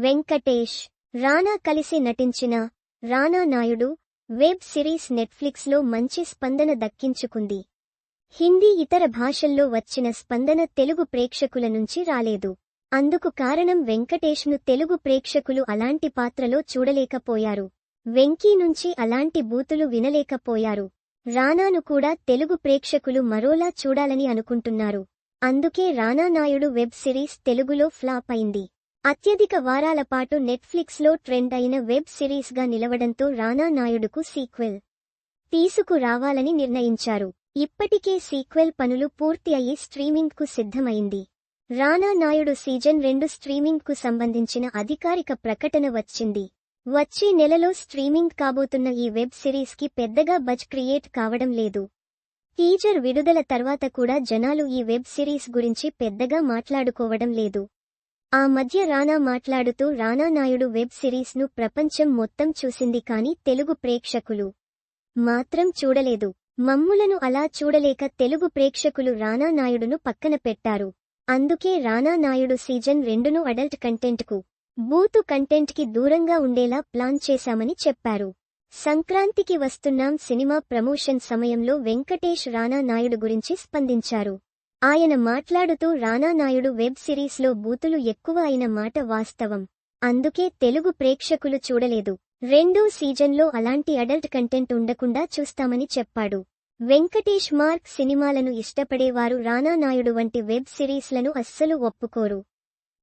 వెంకటేష్ రానా కలిసి నటించిన రానా Naidu web series నెట్ఫ్లిక్స్లో మంచి స్పందన దక్కించుకుంది. హిందీ ఇతర భాషల్లో వచ్చిన స్పందన తెలుగు ప్రేక్షకుల నుంచి రాలేదు. అందుకు కారణం వెంకటేష్ను తెలుగు ప్రేక్షకులు అలాంటి పాత్రలో చూడలేకపోయారు. వెంకీ నుంచి అలాంటి బూతులు వినలేకపోయారు. రానాను కూడా తెలుగు ప్రేక్షకులు మరోలా చూడాలని అనుకుంటున్నారు. అందుకే రానా నాయుడు వెబ్ సిరీస్ తెలుగులో ఫ్లాప్ అయింది. అత్యధిక వారాల పాటు నెట్ఫ్లిక్స్లో ట్రెండ్ అయిన వెబ్ సిరీస్గా నిలవడంతో రానా నాయుడుకు సీక్వెల్ తీసుకురావాలని నిర్ణయించారు. ఇప్పటికే సీక్వెల్ పనులు పూర్తి అయి స్ట్రీమింగ్కు సిద్ధమైంది. రానా నాయుడు సీజన్ రెండు స్ట్రీమింగ్కు సంబంధించిన అధికారిక ప్రకటన వచ్చింది. వచ్చే నెలలో స్ట్రీమింగ్ కాబోతున్న ఈ వెబ్ సిరీస్కి పెద్దగా బజ్ క్రియేట్ కావడం లేదు. టీజర్ విడుదల తర్వాత కూడా జనాలు ఈ వెబ్ సిరీస్ గురించి పెద్దగా మాట్లాడుకోవడం లేదు. ఆ మధ్య రానా మాట్లాడుతూ రానా నాయుడు వెబ్ సిరీస్ను ప్రపంచం మొత్తం చూసింది కాని తెలుగు ప్రేక్షకులు మాత్రం చూడలేదు. మమ్ములను అలా చూడలేక తెలుగు ప్రేక్షకులు రానా నాయుడును పక్కన పెట్టారు. అందుకే రానా నాయుడు సీజన్ రెండును అడల్ట్ కంటెంట్కు బూతు కంటెంట్కి దూరంగా ఉండేలా ప్లాన్ చేశామని చెప్పారు. సంక్రాంతికి వస్తున్నాం సినిమా ప్రమోషన్ సమయంలో వెంకటేష్ రానా నాయుడు గురించి స్పందించారు. ఆయన మాట్లాడుతూ రానానాయుడు వెబ్ సిరీస్లో బూతులు ఎక్కువ అయిన మాట వాస్తవం. అందుకే తెలుగు ప్రేక్షకులు చూడలేదు. రెండో సీజన్లో అలాంటి అడల్ట్ కంటెంట్ ఉండకుండా చూస్తామని చెప్పాడు. వెంకటేష్ మార్క్ సినిమాలను ఇష్టపడేవారు రానానాయుడు వంటి వెబ్ సిరీస్లను అస్సలు ఒప్పుకోరు.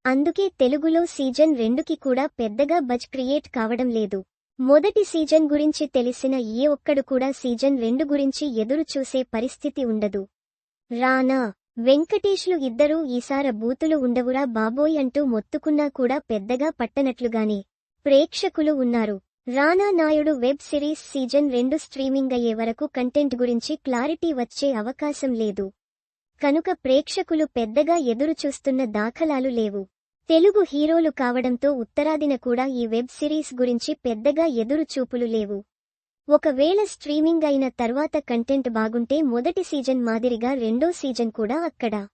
అందుకే తెలుగులో సీజన్ రెండుకి కూడా పెద్దగా బజ్ క్రియేట్ కావడం లేదు. మొదటి సీజన్ గురించి తెలిసిన ఏ ఒక్కడు కూడా సీజన్ రెండు గురించి ఎదురు చూసే పరిస్థితి ఉండదు. రానా వెంకటేష్లు ఇద్దరూ ఈసార బూతులు ఉండవురా బాబోయ్ అంటూ మొత్తుకున్నా కూడా పెద్దగా పట్టనట్లుగానే ప్రేక్షకులు ఉన్నారు. Rana Naidu web series season రెండు స్ట్రీమింగ్ అయ్యే వరకు కంటెంట్ గురించి క్లారిటీ వచ్చే అవకాశం లేదు. కనుక ప్రేక్షకులు పెద్దగా ఎదురు చూస్తున్న దాఖలాలు లేవు. తెలుగు హీరోలు కావడంతో ఉత్తరాదిన కూడా ఈ వెబ్ సిరీస్ గురించి పెద్దగా ఎదురుచూపులు లేవు. ఒకవేళ స్ట్రీమింగ్ అయిన తర్వాత కంటెంట్ బాగుంటే మొదటి సీజన్ మాదిరిగా రెండో సీజన్ కూడా అక్కడ.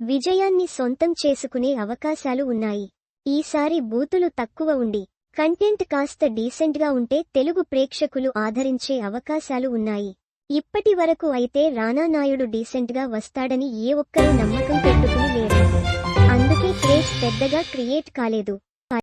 విజయాన్ని సొంతం చేసుకునే అవకాశాలు ఉన్నాయి. ఈసారి బూతులు తక్కువ ఉండి కంటెంట్ కాస్త డీసెంట్గా ఉంటే తెలుగు ప్రేక్షకులు ఆదరించే అవకాశాలు ఉన్నాయి. ఇప్పటి వరకు అయితే రానా నాయుడు డీసెంట్గా వస్తాడని ఏ ఒక్కరూ నమ్మకం పెట్టుకుని లేరు. అందుకే క్రేజ్ పెద్దగా క్రియేట్ కాలేదు.